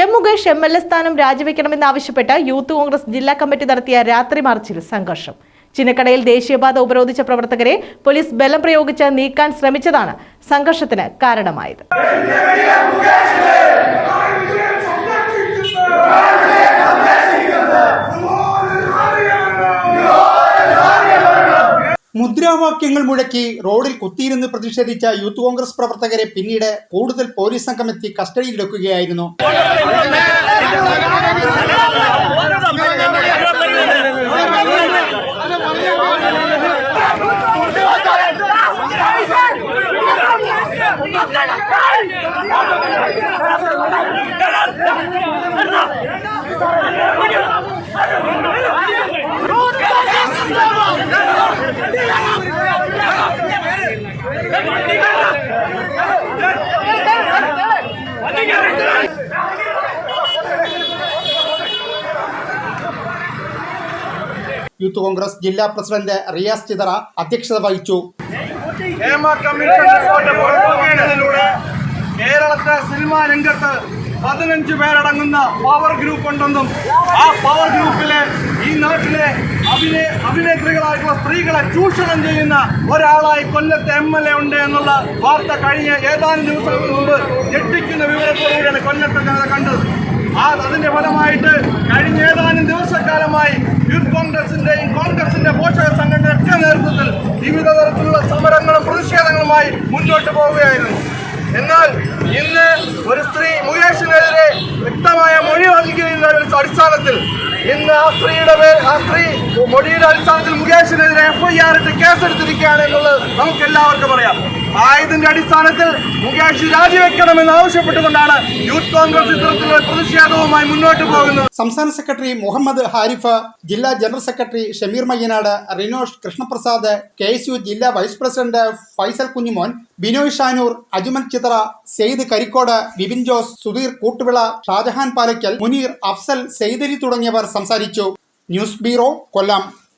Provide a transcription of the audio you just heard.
M Mukesh M L A സ്ഥാനം രാജിവെക്കണമെന്നാവശ്യപ്പെട്ട് youth Congress ജില്ലാ കമ്മിറ്റി നടത്തിയ രാത്രി മാർച്ചിൽ സംഘർഷം. ചിന്നക്കടയിൽ ദേശീയപാത ഉപരോധിച്ച പ്രവർത്തകരെ പോലീസ് ബലം പ്രയോഗിച്ച് നീക്കാൻ ശ്രമിച്ചതാണ് സംഘർഷത്തിന് കാരണമായത്. മുദ്രാവാക്യങ്ങൾ മുഴക്കി റോഡിൽ കുത്തിയിരുന്ന് പ്രതിഷേധിച്ച യൂത്ത് കോൺഗ്രസ് പ്രവർത്തകരെ പിന്നീട് കൂടുതൽ പോലീസ് സംഘം എത്തി കസ്റ്റഡിയിലെടുക്കുകയായിരുന്നു യൂത്ത് കോൺഗ്രസ് ജില്ലാ പ്രസിഡന്റ് റിയാസ് ചിതറ അധ്യക്ഷത വഹിച്ചു. കേരളത്തെ സിനിമാ രംഗത്ത് പതിനഞ്ച് പേരടങ്ങുന്ന പവർ ഗ്രൂപ്പ് ഉണ്ടെന്നും ആ പവർ ഗ്രൂപ്പിലെ ഈ നാട്ടിലെ അഭിനയ അഭിനേത്രികളായിട്ടുള്ള സ്ത്രീകളെ ചൂഷണം ചെയ്യുന്ന ഒരാളായി കൊല്ലത്തെ എം എൽ എ ഉണ്ട് എന്നുള്ള വാർത്ത കഴിഞ്ഞ ഏതാനും ദിവസങ്ങൾക്ക് മുമ്പ് ഞെട്ടിക്കുന്ന വിവരത്തോടുകൂടിയാണ് കൊല്ലത്തെ ജനത കണ്ടത്. ആ അതിന്റെ ഫലമായിട്ട് കഴിഞ്ഞ മുന്നോട്ട് പോവുകയായിരുന്നു. എന്നാൽ ഇന്ന് ഒരു സ്ത്രീ മുകേഷിനെതിരെ വ്യക്തമായ മൊഴി നൽകിയതിന്റെ അടിസ്ഥാനത്തിൽ ഇന്ന് ആ സ്ത്രീയുടെ പേര് ആ സ്ത്രീ മൊഴിയുടെ അടിസ്ഥാനത്തിൽ മുകേഷിനെതിരെ എഫ്ഐആർ ഇട്ട് കേസെടുത്തിരിക്കുകയാണ് എന്നുള്ളത് നമുക്ക് എല്ലാവർക്കും അറിയാം. ആയതിന്റെ അടിസ്ഥാനത്തിൽ മുകേഷ് രാജിവെക്കണമെന്ന് ആവശ്യപ്പെട്ടുകൊണ്ടാണ് യൂത്ത് കോൺഗ്രസ് ഇത്തരത്തിലുള്ള പ്രതിഷേധവുമായി മുന്നോട്ട് പോകുന്നത്. സംസ്ഥാന സെക്രട്ടറി മുഹമ്മദ് ഹാരിഫ് ജില്ലാ general secretary Shameer Mayyanad Rinosh Krishnaprasad K S U ജില്ലാ വൈസ് പ്രസിഡന്റ് ഫൈസൽ കുഞ്ഞുമോൻ ബിനോയ് ഷാനൂർ അജ്മൽ ചിത്ര സെയ്ദ് കരിക്കോട് ബിബിൻ ജോസ് സുധീർ കൂട്ടുവിള ഷാജഹാൻ പാലയ്ക്കൽ മുനീർ അഫ്സൽ സെയ്ദലി തുടങ്ങിയവർ സംസാരിച്ചു. News bureau Kollam.